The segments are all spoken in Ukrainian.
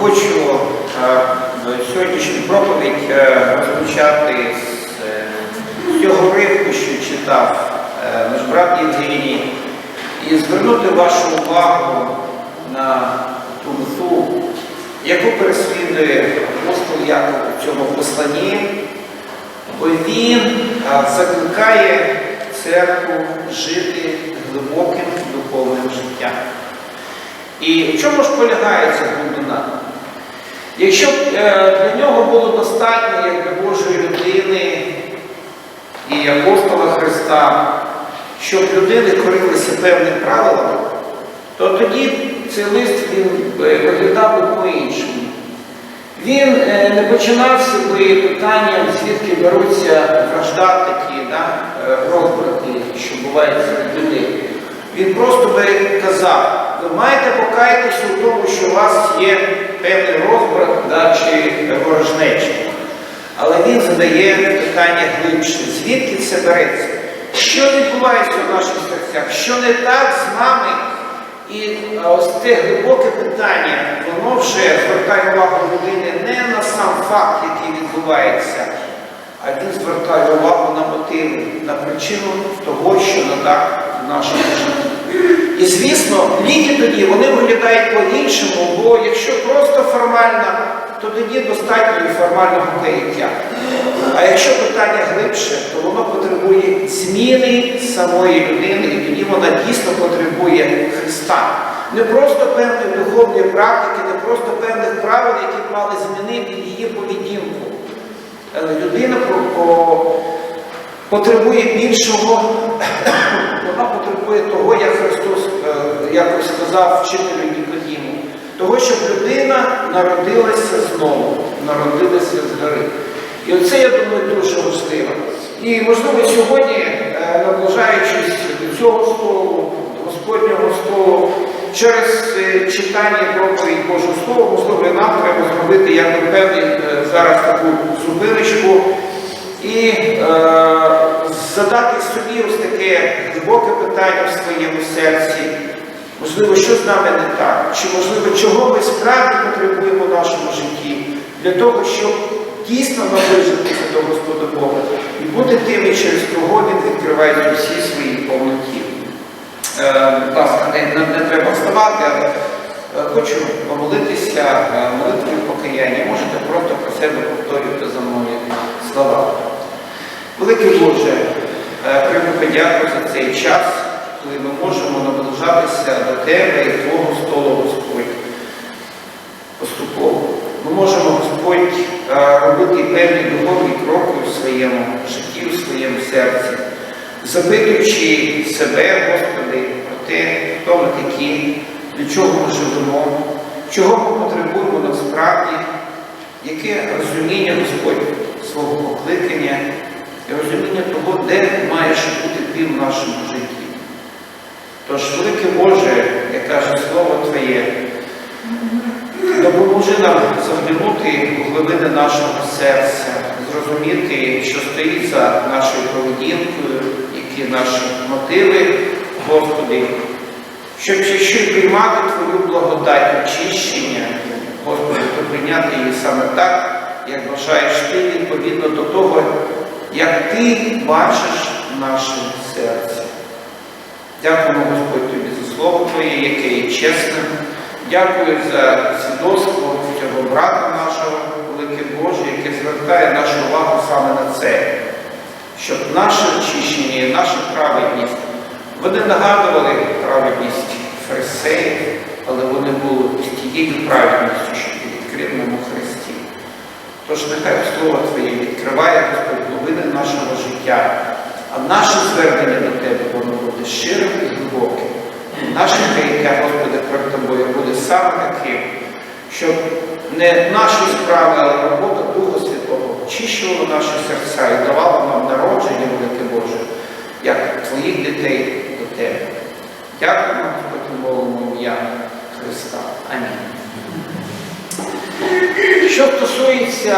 хочу е, сьогоднішню проповідь е, розпочати з е, цього ривку, що читав наш брат Євгеній, і звернути вашу увагу на ту мету, яку переслідує апостол Яков у цьому посланні, бо він закликає церкву жити глибоким духовним життям. І в чому ж полягає ця глибина? Якщо б е, для нього було достатньо, як Божої людини і апостола Христа, щоб людини корилися певним правилам, то тоді цей лист він е, виглядав би по-іншому. Він е, не починався би питанням, звідки беруться вражда такі, да, розбрати, що бувають серед людей. Він просто би казав, ви маєте покаятися у тому, що у вас є певний розбрат чи ворожнеча. Але він задає питання глибше, звідки це береться? Що відбувається в наших серцях? Що не так з нами? І ось те глибоке питання, воно вже звертає увагу людини не на сам факт, який відбувається, а він звертає увагу на мотиви, на причину того, що не так в нашому житті. І звісно, ліки тоді вони виглядають по-іншому, бо якщо просто формально, то тоді достатньо і формального каяття. А якщо питання глибше, то воно потребує зміни самої людини, і тоді вона дійсно потребує Христа. Не просто певної духовної практики, не просто певних правил, які мали змінити її поведінку. Е, Людина потребує більшого, вона потребує того, як Христос е, якось сказав вчителю Нікодіму, того, щоб людина народилася знову, народилася згори. І оце, я думаю, дуже важливо. І, можливо, сьогодні, е, наближаючись до цього столу, Господнього столу, через е, читання проповідь Божого Слова, можливо, нам треба зробити якби певний е, зараз таку зупиночку і е, задати собі ось таке глибоке питання в своєму серці. Можливо, що з нами не так, чи можливо, чого ми справді потребуємо в нашому житті для того, щоб дійсно наближитися до Господа Бога і бути тими, через кого Він відкриває всі свої повноті. Е, Будь ласка, не, не, не треба вставати, але е, хочу помолитися е, молитвою покаяння. Можете просто про себе повторювати за мною слова. Великий Боже, подяку за цей час, коли ми можемо наближатися до Тебе і Твого столу, Господь, поступово. Ми можемо, Господь, робити певні духовні кроки у своєму житті, у своєму серці, запитуючи себе, Господи, про те, хто ми такі, для чого ми живемо, чого ми потребуємо насправді, яке розуміння, Господь, свого покликання і розуміння того, де маєш бути ти в нашому житті. Тож, великий Боже, як каже Слово Твоє, допоможи нам заглянути у глибини нашого серця, зрозуміти, що стоїть за нашою поведінкою, які наші мотиви, Господи, щоб ще приймати Твою благодать очищення, Господи, то прийняти її саме так, як бажаєш Ти, відповідно до того, як Ти бачиш наше серце. Дякуємо, Господь, Тобі за слово Твоє, яке є чесним. Дякую за свідоцтво цього брата нашого, великий Боже, яке звертає нашу увагу саме на це, щоб наше очищення і наша праведність, вони нагадували праведність фарисеїв, але вони були з тією праведністю, що є відкривному Христі. Тож нехай Слово Твоє відкриває Господь глибини нашого життя, а наше звернення до Тебе воно буде щирим і глибоким. Наше каяття, Господи, перед Тобою буде саме таким, щоб не наші справи, але робота Духа Святого очищувала наші серця і давала нам народження, велике Боже, як Твоїх дітей до Тебе. Дякуємо, Господи, молимо ім'я Христа. Амінь. Що стосується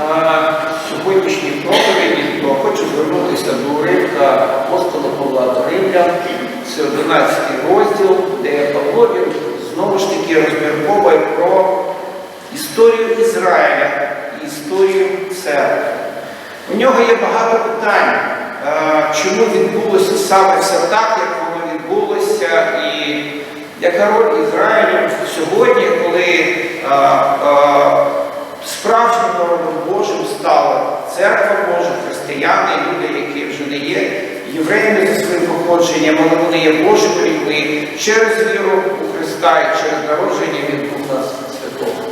а, сьогоднішньої проповіді, то хочу звернутися до уривка апостола Павла до Римлян, це 11 розділ, де Павло знову ж таки розмірковує про історію Ізраїля і історію церкви. У нього є багато питань, чому відбулося саме все так, як воно відбулося, і яка роль Ізраїлю сьогодні, коли справжнім народом Божим стала церква Божа, християни, люди, які вже не є євреями за своїм походженням, але вони є Божими людьми через віру у Христа і через народження від Духа Святого.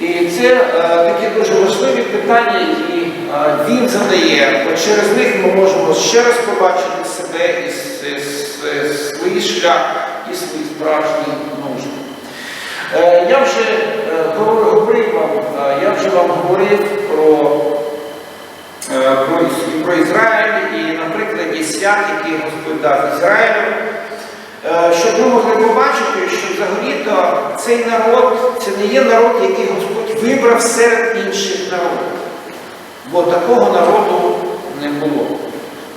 І це е, такі дуже важливі питання, які е, він задає, бо через них ми можемо ще раз побачити себе і с- с- с- свій шлях і свої справжні нужди. Е, я вже е, говорив вам, е, я вже вам говорив про, е, про, про Ізраїль і на прикладі свят, які Господь дав Ізраїлю. Е, Щоб ми могли побачити, що взагалі-то цей народ це не є народ, який Господь вибрав серед інших народів. Бо такого народу не було.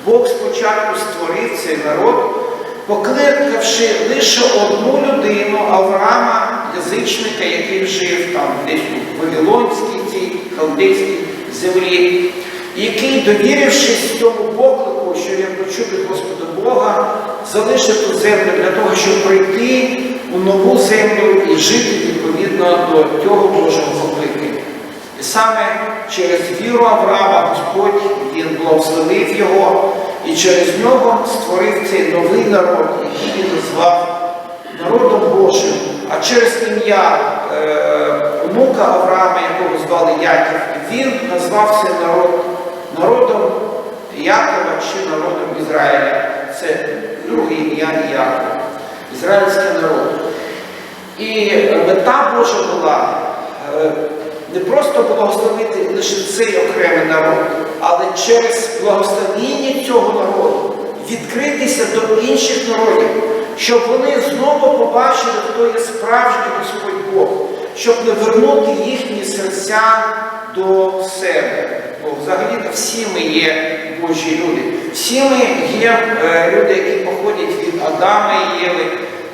Бог спочатку створив цей народ, покликавши лише одну людину Авраама, язичника, який жив там десь у Вавилонській цій халдейській землі, який, довірившись цьому поклику, що він почув від Господа Бога, залишив ту землю для того, щоб прийти у нову землю і жити відповідно до цього Божого покликання. І саме через віру Авраама Господь він благословив його і через нього створив цей новий народ, який він назвав народом Божим. А через ім'я е, онука Авраама, якого звали Яків, він назвав цей народ народом Якова чи народом Ізраїля. Це друге ім'я Якова, ізраїльський народ. І мета Божа була е, не просто благословити лише цей окремий народ, але через благословіння цього народу відкритися до інших народів, щоб вони знову побачили, хто є справжній Господь Бог, щоб не вернути їхні серця до себе. Бо взагалі-то всі ми є Божі люди. Всі ми є е, люди, які походять від Адама і Єви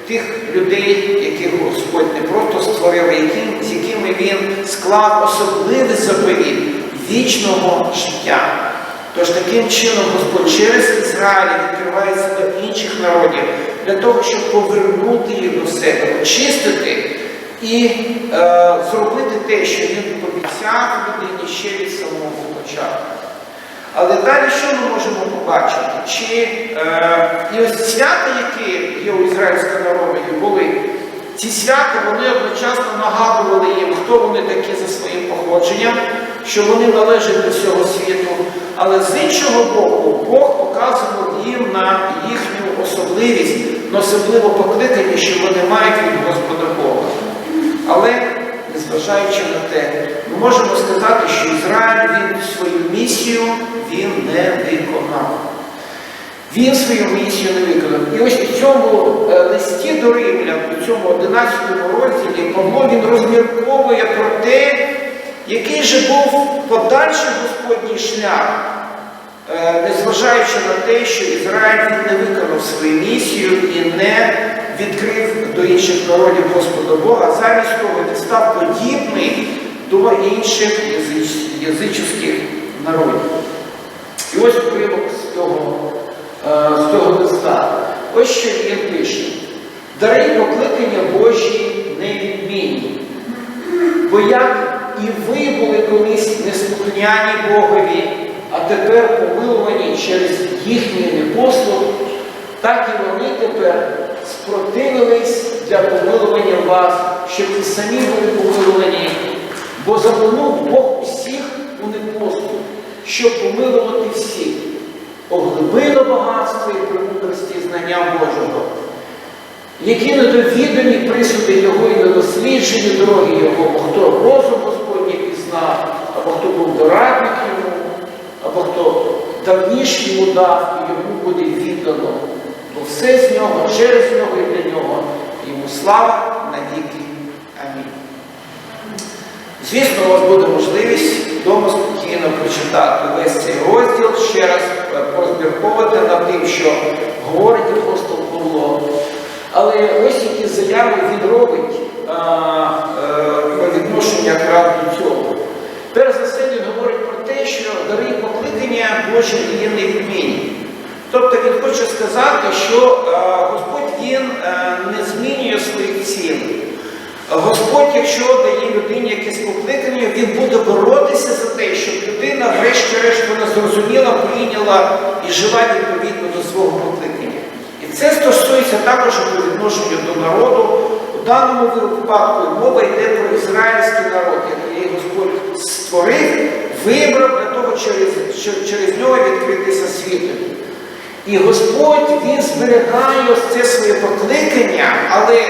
тих людей, яких Господь не просто створив, яким, з якими Він склав особливий заповіт вічного життя. Тож таким чином Господь через Ізраїль відкривається до інших народів для того, щоб повернути їх до себе, очистити і е, зробити те, що він обіцяв людині ще від самого початку. Але далі що ми можемо побачити? Чи е, і ось свята, які є у ізраїльського народу, були, ці свята вони одночасно нагадували їм, хто вони такі за своїм походженням, що вони належать до цього світу. Але з іншого боку, Бог показував їм на їхню особливість, на особливе покликання, що вони мають від Господа Бога. Але незважаючи на те, ми можемо сказати, що Ізраїль він свою місію він не виконав. Він свою місію не виконав. І ось у цьому е, листі до Римлян, у цьому 11 розділі, Павло він розмірковує про те, який же був подальший Господній шлях, е, незважаючи на те, що Ізраїль не виконав свою місію і не відкрив до інших народів Господа Бога, замість того він став подібний до інших язич- язичних народів. І ось уривок з цього, е, з цього листа. Ось що він пише. Дари покликання Божі невідмінні. Бо як і ви були колись неслухняні Богові, а тепер помилувані через їхній непослух, так і вони тепер спротивились для помилування вас, щоб ви самі були помилувані, бо замкнув Бог усіх у непослух, щоб помилувати всіх, оглибило багатство і премудрості знання Божого які недовідані присуди Його і недосліджені дороги Його, хто розум Господній пізнав, або хто був дорадник йому, або хто давніш йому дав, і йому буде віддано все з нього, через нього і для нього. Йому слава навіки. Амінь. Звісно, у вас буде можливість вдома спокійно прочитати весь цей розділ, ще раз е, порозмірковувати над тим, що говорить апостол Павло. Але ось які заяви він робить е, е, по відношенню якраз до цього. Перш за все, він говорить про те, що дари покликання Божі є невідмінні. Тобто він хоче сказати, що е, Господь він е, не змінює своїх цілей. Господь, якщо дає людині якесь покликання, він буде боротися за те, щоб людина, врешті-решт, вона зрозуміла, прийняла і жила відповідно до свого покликання. І це стосується також по відношенню до народу. У даному випадку мова йде про ізраїльський народ, який Господь створив, вибрав для того, через, через нього відкритися світу. І Господь Він зберігає це своє покликання, але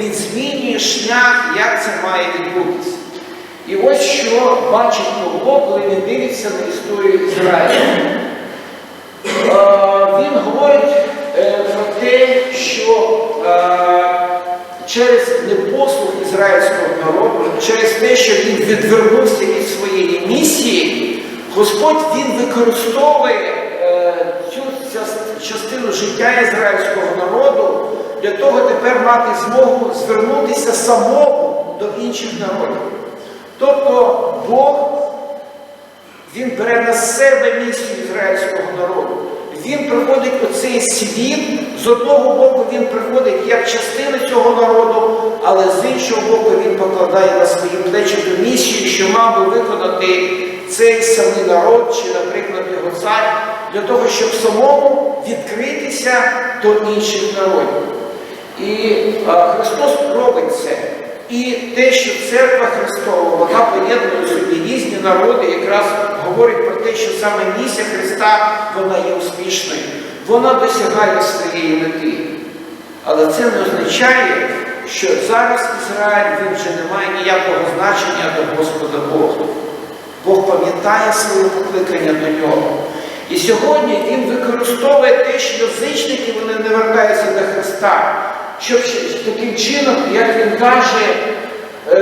Він змінює шлях, як це має відбутися. І ось що бачить Павло, коли він дивиться на історію Ізраїля. Е, Він говорить е, про те, що е, через непослух ізраїльського народу, через те, що він відвернувся від своєї місії, Господь він використовує цю частину життя ізраїльського народу для того тепер мати змогу звернутися самому до інших народів. Тобто Бог він бере на себе місію ізраїльського народу. Він приходить у цей світ, з одного боку він приходить як частина цього народу, але з іншого боку він покладає на свої плечі ту місію, що мав би виконати цей самий народ, чи, наприклад, його цар, для того, щоб самому відкритися до інших народів. І а, Христос робить це. І те, що церква Христова, вона поєднує собі різні народи, якраз говорить про те, що саме місія Христа вона є успішною. Вона досягає своєї мети. Але це не означає, що зараз Ізраїль він вже не має ніякого значення до Господа Бога. Бог пам'ятає своє покликання до нього. І сьогодні він використовує те, що язичники вони не вертаються до Христа, щоб таким чином, як він каже, е,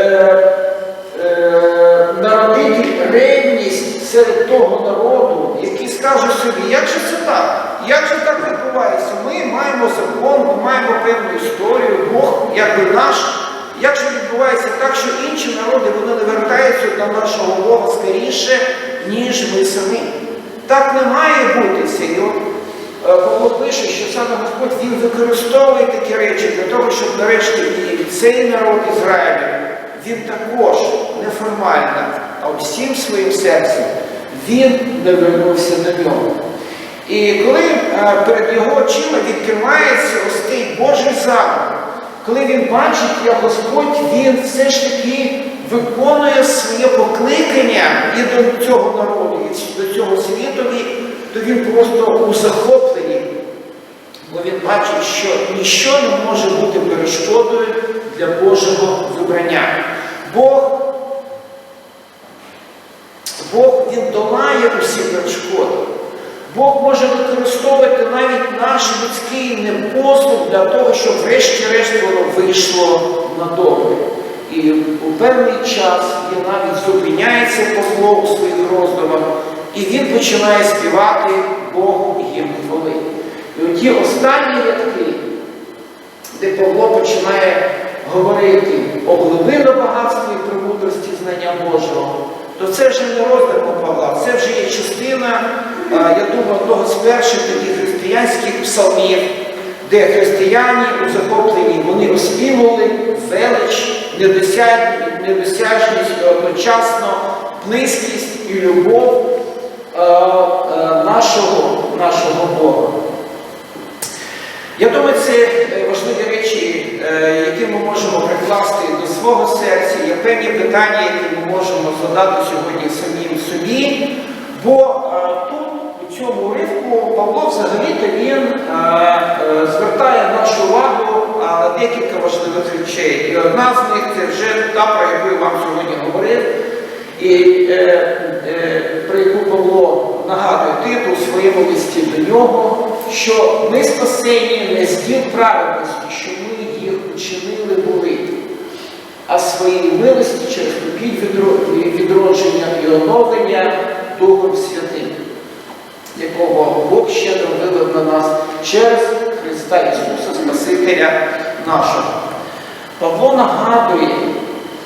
е, народити ревність серед того народу, який скаже собі, як же це так? Як же так відбувається? Ми маємо закон, ми маємо певну історію, Бог якби наш. Як же відбувається так, що інші народи вони не вертаються до нашого Бога скоріше, ніж ми самі? Так не має бути. І от, е, Павло пише, що саме Господь він використовує такі речі для того, щоб нарешті і цей народ Ізраїлю, він також неформально, а всім своїм серцем він не вернувся до нього. І коли е, перед його очима відкривається ось цей Божий задум, коли він бачить, як Господь він все ж таки виконує своє покликання і до цього народу, і до цього світові, то він просто у захопленні, бо він бачить, що ніщо не може бути перешкодою для Божого вибрання. Бог Бог він долає усі перешкоди. Бог може використовувати навіть наш людський непослух для того, щоб врешті-решт воно вийшло на добре. І у певний час він навіть зупиняється Павло у своїх роздумах, і він починає співати Богу гімн хвали. І оті останні рядки, де Павло починає говорити о глибину багатстві і премудрості знання Божого, то це вже не роздум Павла, це вже є частина, я думаю, одного з перших таких християнських псалмів, де християни у захопленні вони оспівували велич, недосяжність, і одночасно близькість і любов нашого, нашого Бога. Я думаю, це е, важливі речі, які ми можемо прикласти до свого серця. Є певні питання, які ми можемо задати сьогодні самим собі. Бо е, тут, у цьому уривку, Павло взагалі-то він е, е, звертає нашу увагу е, на декілька важливих речей. І одна з них це вже та, про яку я вам сьогодні говорив, і е, е, про яку Павло нагадує титул у своєму листі до нього, що ми спасені не з діл праведності, ми були, а своєї милості через попіль відродження і оновлення Духом Святим, якого Бог щедро вилив на нас через Христа Ісуса, Спасителя нашого. Павло нагадує,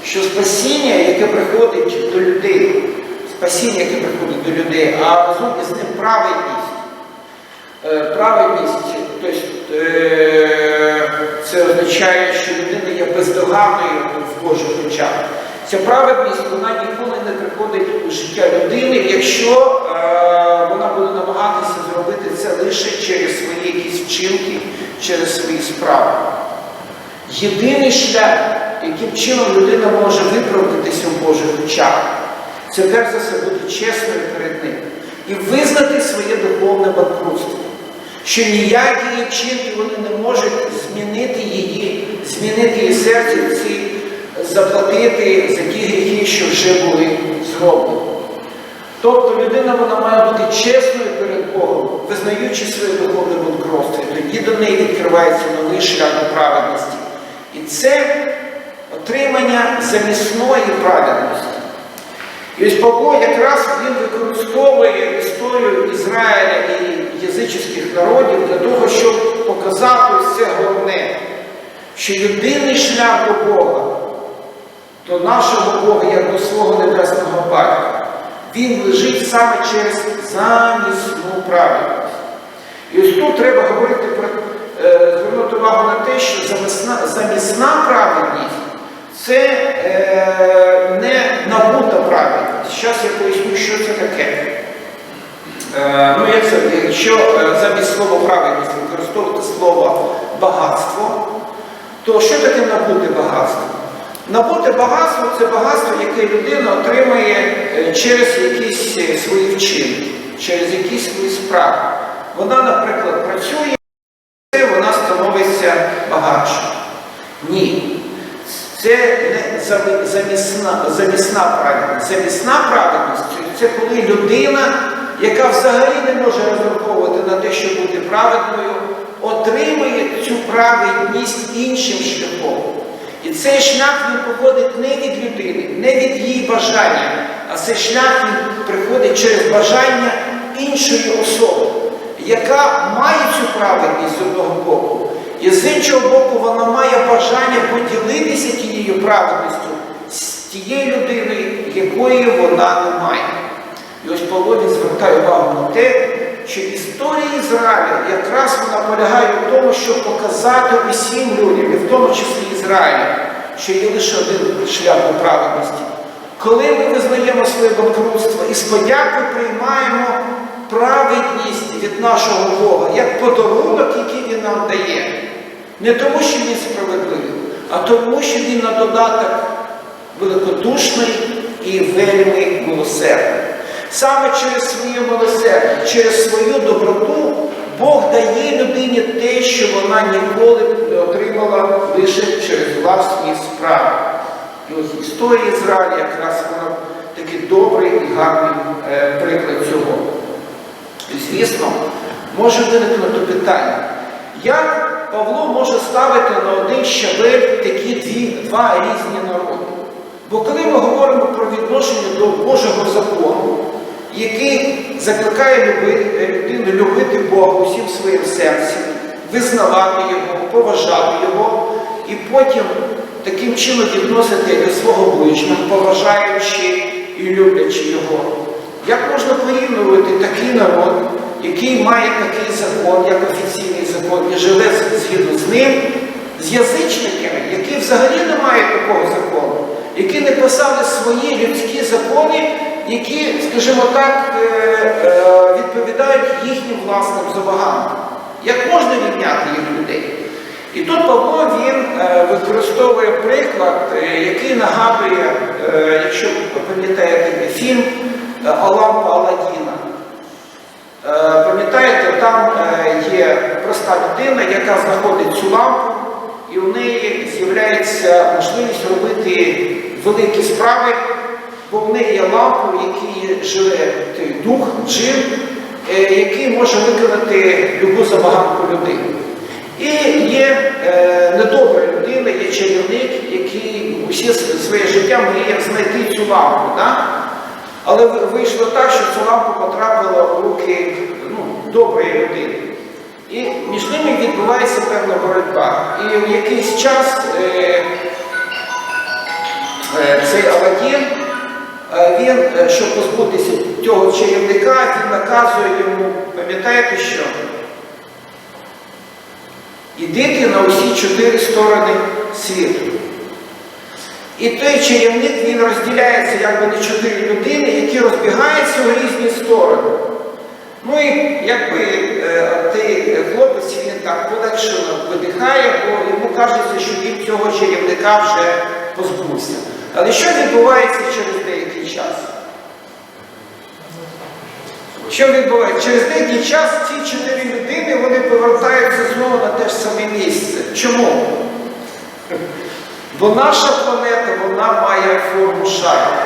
що спасіння, яке приходить до людей, спасіння, яке приходить до людей, а разом із ним праведність. Е, Праведність, тобто, е, це означає, що людина є бездоганною в Божих очах. Ця праведність вона ніколи не приходить у життя людини, якщо е, вона буде намагатися зробити це лише через свої якісь вчинки, через свої справи. Єдиний шлях, яким чином людина може виправдатися в Божих очах, це перш за все бути чесною перед ним і визнати своє духовне банкрутство, що ніякі її вони не можуть змінити її, змінити її серце, ці, заплатити за ті гріхи, що вже були зроблені. Тобто людина вона має бути чесною перед Богом, визнаючи своє духовне банкротство. Тоді до неї відкривається новий шлях до праведності. І це отримання замісної праведності. І ось Павло якраз він використовує історію Ізраїля і язичних народів для того, щоб показати це головне, що єдиний шлях до Бога, до нашого Бога, як до свого небесного батька, він лежить саме через замісну праведність. І ось тут треба говорити про е, звернути увагу на те, що замісна, замісна праведність це е, не набута праведність. Зараз я поясню, що це таке. Е, ну, як якщо е, замість слова праведність використовувати слово багатство, то що таке набути багатство? Набути багатство це багатство, яке людина отримує е, через якісь свої вчинки, через якісь свої справи. Вона, наприклад, працює, і вона становиться багатшою. Ні. Це не замісна, замісна праведність. Замісна праведність це коли людина, яка взагалі не може розраховувати на те, щоб бути праведною, отримує цю праведність іншим шляхом. І цей шлях він походить не від людини, не від її бажання, а цей шлях він приходить через бажання іншої особи, яка має цю праведність з одного боку. І з іншого боку, вона має бажання поділитися тією праведністю з тією людиною, якої вона не має. І ось Павло він звертає увагу на те, що історія Ізраїля якраз вона полягає в тому, щоб показати усім людям, і в тому числі Ізраїлю, що є лише один шлях до праведності. Коли ми визнаємо своє банкрутство і з подякою приймаємо праведність від нашого Бога, як подарунок, який Він нам дає. Не тому, що він справедливий, а тому, що він на додаток великодушний і вельми милосердний. Саме через своє милосердя, через свою доброту Бог дає людині те, що вона ніколи не отримала лише через власні справи. І ось історія Ізраїля якраз вона такий добрий і гарний е, приклад цього. І, звісно, може виникнути питання, як Павло може ставити на один щабель такі дві, два різні народи? Бо коли ми говоримо про відношення до Божого закону, який закликає людину любити Бога усім своїм серцем, визнавати Його, поважати Його, і потім таким чином відносити до свого ближнього, поважаючи і люблячи Його. Як можна порівнювати такий народ, який має такий закон, як офіційний закон, і живе згідно з ним, з язичниками, які взагалі не мають такого закону, які не писали свої людські закони, які, скажімо так, е, е, відповідають їхнім власним забаганкам. Як можна рівняти їх людей? І тут Павло він е, використовує приклад, який нагадує, якщо пам'ятаєте фільм Алампа Аладдіна. Е, Пам'ятаєте, там є проста людина, яка знаходить цю лампу, і у неї з'являється можливість робити великі справи, бо в неї є лампа, в якій живе той дух, джин, е, який може виконати любу забаганку людини. І є е, недобра людина, є чарівник, який усі своє життя мріяв знайти цю лампу. Да? Але вийшло так, що цю лампу потрапила в руки ну, доброї людини. І між ними відбувається певна боротьба. І в якийсь час е, е, цей Аладдін він, е, щоб позбутися цього чарівника, він наказує йому, пам'ятаєте що? Ідите на усі чотири сторони світу. І той чарівник він розділяється якби на чотири людини, які розбігаються у різні сторони. Ну і якби е, той хлопець він так полегшено видихає, бо йому кажеться, що він цього чарівника вже позбувся. Але що відбувається через деякий час? Що відбувається? Через деякий час ці чотири людини вони повертаються знову на те ж саме місце. Чому? Бо наша планета вона має форму шару.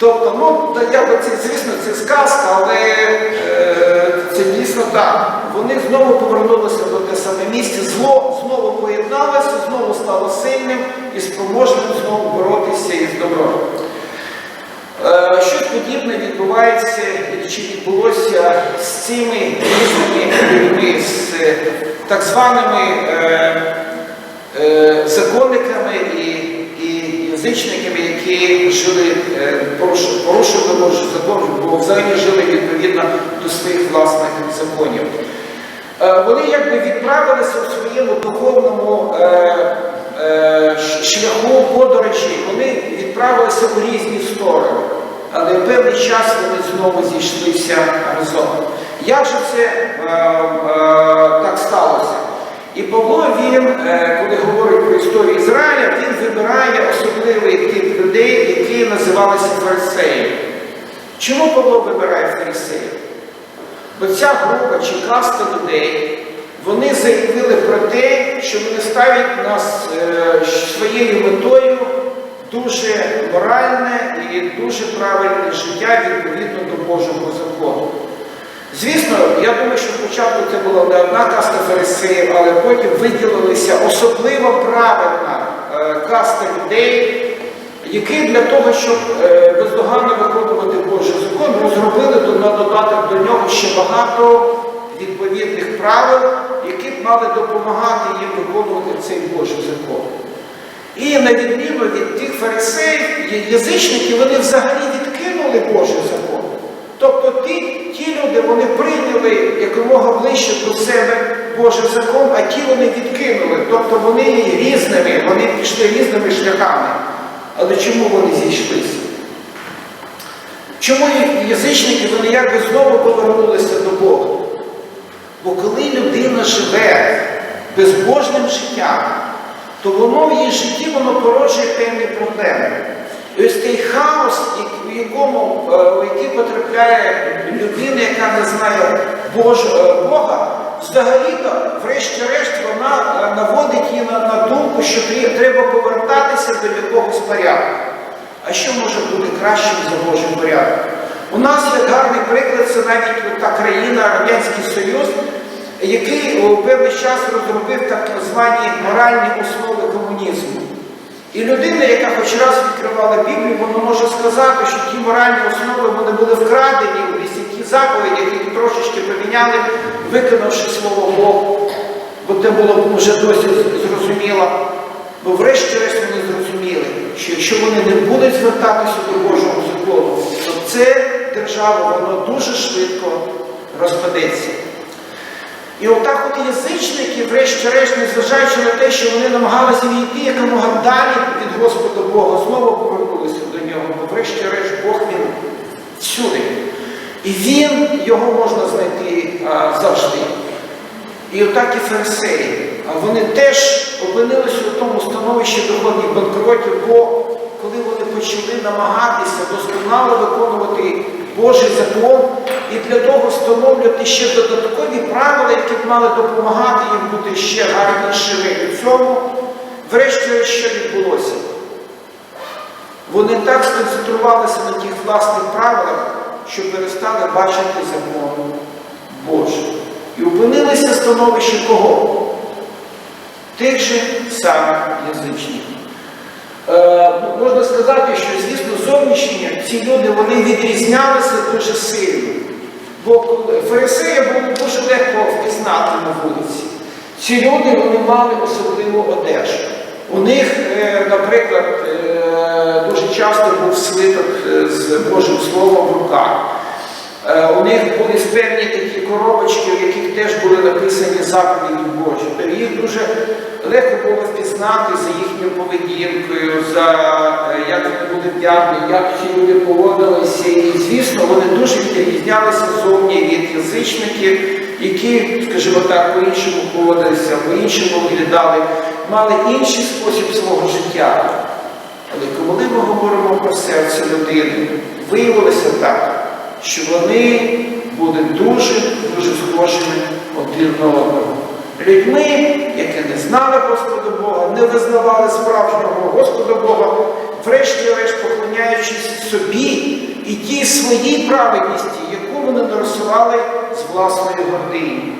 Тобто, ну, я би це, звісно, це сказка, але е, це дійсно так. Вони знову повернулися до те саме місце, зло знову поєдналося, знову стало сильним і спроможним знову боротися із добром. Е, Щось подібне відбувається чи відбулося з цими різними людьми, з е, так званими е, законниками і, язичниками, які жили, Божий закон, бо взагалі жили відповідно до своїх власних законів. Вони якби відправилися у своєму духовному е, шляху подорожі, вони відправилися у різні сторони, але в певний час вони знову зійшлися разом. Як же це е, е, так сталося? І Павло він, е, коли говорить про історію Ізраїля, він вибирає особливий тип людей, які називалися фарисеями. Чому Павло вибирає фарисеїв? Бо ця група чи каста людей, вони заявили про те, що вони ставлять нас е, своєю метою дуже моральне і дуже правильне життя відповідно до Божого закону. Звісно, я думаю, що спочатку це була не одна каста фарисеїв, але потім виділилися особливо правильна е, каста людей, які для того, щоб е, бездоганно виконувати Божий закон, розробили на додаток до нього ще багато відповідних правил, мали допомагати їм виконувати цей Божий закон. І на відміну від тих фарисеїв, я- язичники, вони взагалі відкинули Божий закон. Тобто ті, ті люди вони прийняли якомога ближче до себе Божий закон, а ті вони відкинули. Тобто вони різними, вони пішли різними шляхами. Але чому вони зійшлися? Чому язичники вони якби знову повернулися до Бога? Бо коли людина живе безбожним життям, то воно в її житті воно породжує певні проблеми. І ось цей хаос, в якому, е, в який потрапляє людина, яка не знає Бож, е, Бога, взагалі-то, врешті-решт, вона е, наводить її на, на думку, що треба повертатися до якогось порядку. А що може бути кращим за Божий порядок? У нас є гарний приклад, це навіть та країна, Радянський Союз, який у певний час розробив так звані моральні основи комунізму. І людина, яка хоч раз відкривала Біблію, вона може сказати, що ті моральні основи вони були вкрадені у десяті заповідях, які трошечки поміняли, виконавши слово Богу. Бо це було вже досі зрозуміло. Бо врешті-решт вони зрозуміли, що якщо вони не будуть звертатися до Божого закону, то це держава воно дуже швидко розпадеться. І отак от язичники, врешті-решт, незважаючи на те, що вони намагалися війти якомога далі від Господа Бога, знову повернулися до нього, бо врешті-решт Бог він всюди. І він, його можна знайти а, завжди. І отак і фарисеї. А вони теж опинилися у тому становищі духовних банкротів, бо коли вони почали намагатися досконало виконувати Божий закон і для того встановлювати ще додаткові правила, які б мали допомагати їм бути ще гарнішими у цьому, врешті що відбулося? Вони так сконцентрувалися на тих власних правилах, що перестали бачити закон Божий. І опинилися в становищі кого? Тих же самих язичників. Е, можна сказати, що, звісно, зовнішньо ці люди вони відрізнялися дуже сильно. Бо фарисея було дуже легко впізнати на вулиці. Ці люди вони мали особливу одежу. У них, е, наприклад, е, дуже часто був слиток е, з Божим Словом в руках. Е, У них були певні такі коробочки, в яких теж були написані заповіді Божі. Їх дуже легко було впізнати за їхньою поведінкою, за е, як вони були вдягнені, як ці люди поводилися. І, звісно, вони дуже відрізнялися зовні від язичників, які, скажімо так, по-іншому поводилися, по-іншому виглядали, мали інший спосіб свого життя. Але коли ми говоримо про серце людини, виявилося так, що вони були дуже-дуже схожими один на одного. Людьми, які не знали Господа Бога, не визнавали справжнього Господа Бога, врешті-решт поклоняючись собі і тій своїй праведності, яку вони нарисували з власної гордині.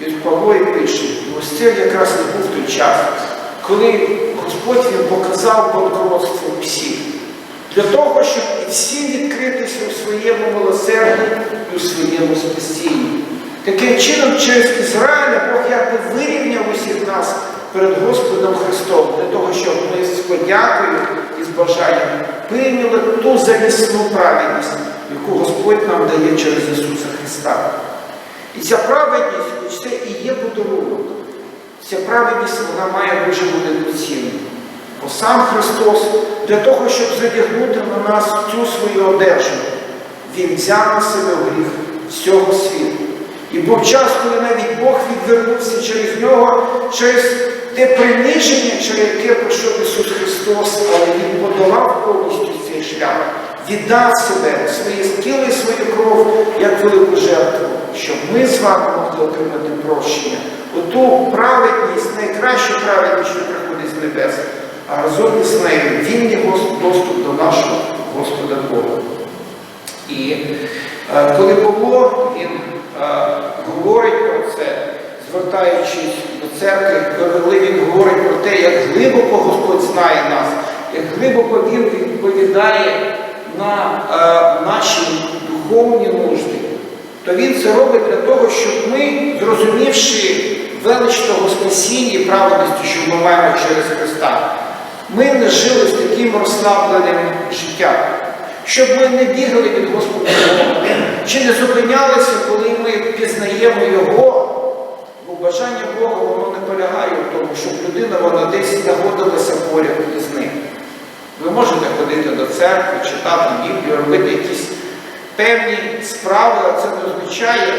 І от Павло і пише, ось це якраз і був той час, коли Господь він показав банкротство всіх. Для того, щоб всім відкритися у своєму милосерді і у своєму спасінні. Таким чином, через Ізраїля Бог якби вирівняв усіх нас перед Господом Христом, для того, щоб ми з подякою і з бажанням прийняли ту замісну праведність, яку Господь нам дає через Ісуса Христа. І ця праведність це і є подарунок. Ця праведність вона має дуже велику ціну. Бо сам Христос для того, щоб задягнути на нас цю свою одежу, Він взяв на себе гріх всього світу. І був час, коли навіть Бог відвернувся через нього, через те приниження, через яке пройшов Ісус Христос, але Він подолав повністю цей шлях, віддав себе, своє тіло і свою кров, як велику жертву, щоб ми з вами могли отримати прощення. Оту праведність, найкращу праведність, що приходить з небес, а разом із нею вільний доступ до нашого Господа Бога. І е, коли Павло, він е, говорить про це, звертаючись до церкви, коли він говорить про те, як глибоко Господь знає нас, як глибоко Він відповідає на е, наші духовні нужди, то він це робить для того, щоб ми, зрозумівши велич того спасіння і праведності, що ми маємо через Христа, ми не жили з таким розслабленим життям щоб ми не бігали від Господа Бога, чи не зупинялися, коли ми пізнаємо Його, бо бажання Бога воно не полягає в тому, щоб людина вона десь знаходилася поряд із ним. Ви можете ходити до церкви, читати Біблію, робити якісь певні справи, а це не означає,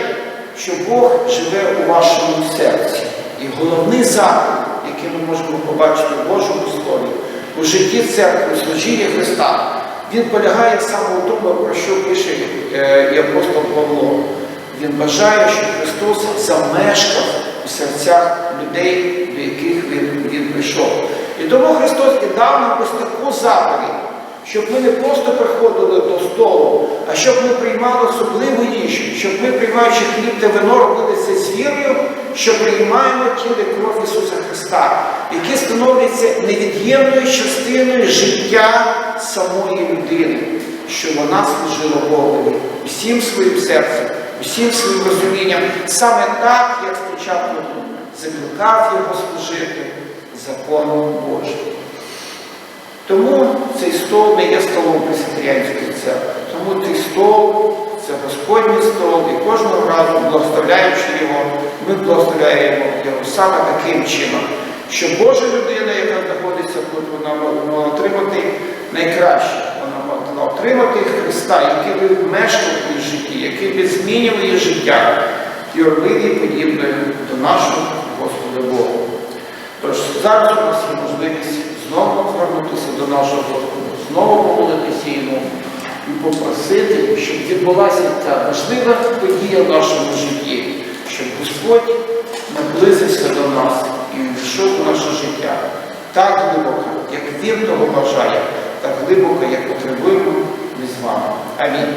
що Бог живе у вашому серці. І головний заклик, який ми можемо побачити в Божому у житті церкви, служіння Христа. Він полягає саме у тому, про що пише е, і апостол Павло. Він бажає, щоб Христос замешкав у серцях людей, до яких він, він прийшов. І тому Христос і дав нам ось таку заповідь, щоб ми не просто приходили до столу, а щоб ми приймали особливу їжу, щоб ми, приймаючи хліб та вино, робили це з вірою, що приймаємо тіло кров Ісуса Христа, які становляться невід'ємною частиною життя самої людини, що вона служила Богові усім своїм серцем, усім своїм розумінням, саме так, як спочатку закликав його служити законом Божим. Тому цей стол не є столом Пресвітеріанської церкви. Тому цей стол це Господній стол, і кожного разу, благословляючи його, ми благословляємо його саме таким чином, що Божа людина, яка знаходиться тут, вона мала отримати найкраще. Вона мала отримати Христа, який би мешкав в її житті, який би змінював її життя і робив її подібною до нашого Господа Бога. Тож зараз у нас є можливість знову звернутися до нашого Господа, знову помолитися йому і попросити, щоб відбулася ця важлива подія в нашому житті, щоб Господь наблизився до нас і війшов у наше життя так глибоко, як Він того бажає, так глибоко, як потребуємо ми з вами. Амінь.